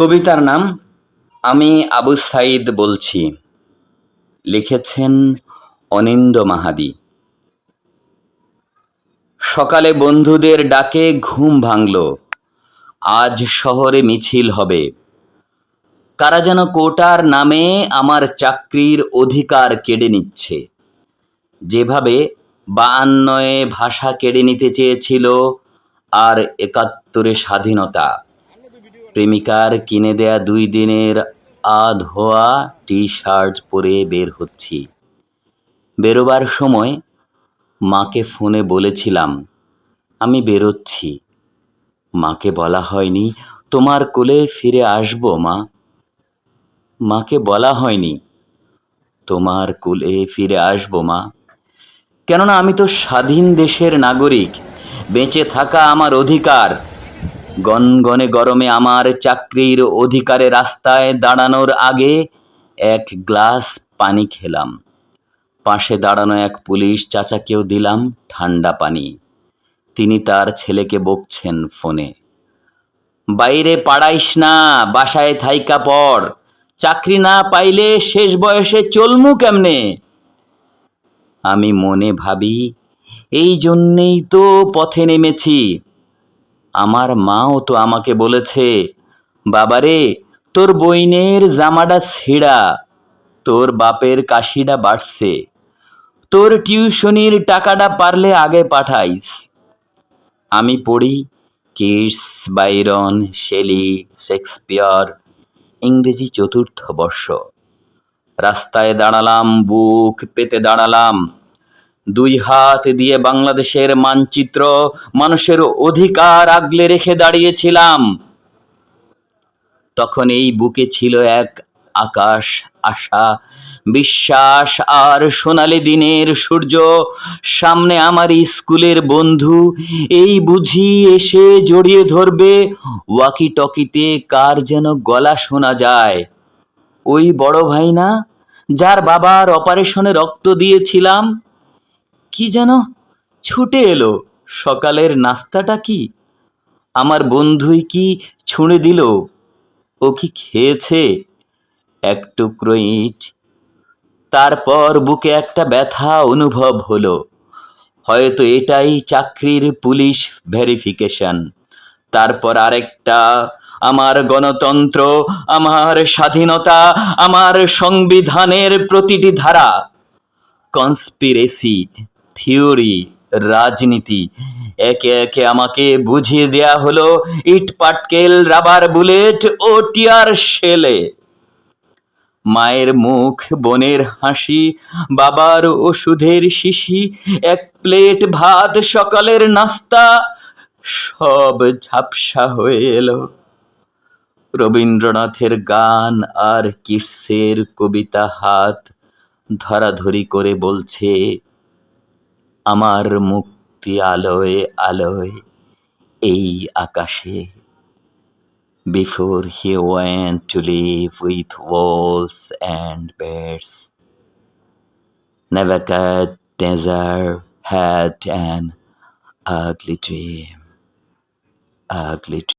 কবিতার নাম, আমি আবু সাইদ বলছি। লিখেছেন অনিন্দ মাহাদি। সকালে বন্ধুদের ডাকে ঘুম ভাঙল। আজ শহরে মিছিল হবে। কারা যেন কোটার নামে আমার চাকরির অধিকার কেড়ে নিচ্ছে। যেভাবে বায়ান্নয়ে ভাষা কেড়ে নিতে চেয়েছিল আর একাত্তরে স্বাধীনতা। প্রেমিকার কিনে দেয়া দুই দিনের আধোয়া টি শার্ট পরে বের হচ্ছি। বেরোবার সময় মাকে ফোনে বলেছিলাম, আমি বেরোচ্ছি। মাকে বলা হয়নি, তোমার কোলে ফিরে আসব, মা। মাকে বলা হয়নি, তোমার কোলে ফিরে আসব, মা। কেননা আমি তো স্বাধীন দেশের নাগরিক, বেঁচে থাকা আমার অধিকার। গনগনে গরমে আমার চাকরির অধিকারে রাস্তায় দাঁড়ানোর আগে এক গ্লাস পানি খেলাম। পাশে দাঁড়ানো এক পুলিশ চাচাকেও দিলাম ঠান্ডা পানি। তিনি তার ছেলেকে বকছেন ফোনে। বাইরে পাড়াইস না, বাসায় থাইকা পড়। চাকরি না পাইলে শেষ বয়সে চলমু কেমনে? আমি মনে ভাবি, এই জন্যেই তো পথে নেমেছি। আমার মাও তো আমাকে বলেছে, বাবারে, তোর বইনের জামাটা ছেঁড়া, তোর বাপের কাশিটা বাড়ছে, তোর টিউশনির টাকাটা পারলে আগে পাঠাইস। আমি পড়ি কিটস বাইরন, শেলি, শেক্সপিয়ার, ইংরেজি চতুর্থ বর্ষ। রাস্তায় দাঁড়ালাম, বুক পেতে দাঁড়ালাম দুই হাত দিয়ে বাংলাদেশের মানচিত্র মানুষের অধিকার আগলে রেখে দাঁড়িয়েছিলাম। তখন এই বুকে ছিল এক আকাশ আশা, বিশ্বাস আর সোনালি দিনের সূর্য। সামনে আমার স্কুলের বন্ধু, এই বুঝি এসে জড়িয়ে ধরবে ওয়াকি টকিতে কার যেন গলা শোনা যায়। ওই বড় ভাই না, যার বাবার অপারেশনে রক্ত দিয়েছিলাম কি যেন? ছুটে এলো। সকালের নাস্তাটা কি? আমার বন্ধুই কি ছুঁড়ে দিল? ও কি খেয়েছে? এক টুকরো ইট। তারপর বুকে একটা ব্যথা অনুভব হলো। হয়তো এটাই চাকরির পুলিশ ভেরিফিকেশন। তারপর আরেকটা, আমার গণতন্ত্র, আমার স্বাধীনতা, আমার সংবিধানের প্রতিটি ধারা কনস্পিরেসি থিওরি রাজনীতি। একে একে আমাকে বুঝিয়ে দেয়া হলো ইট পাটকেল, রাবার বুলেট ও টিয়ার শেলে। মায়ের মুখ, বোনের হাসি, বাবার ওষুধের শিশি, এক প্লেট ভাত, সকালের নাস্তা, সব ঝাপসা হয়ে এলো। রবীন্দ্রনাথের গান আর কিটসের কবিতা হাত ধরাধরি করে বলছে আমার মুক্তি আলোয় আলোয় এই আকাশে before he went to live with wolves and bears. Nebuchadnezzar had an ugly dream. Ugly dream.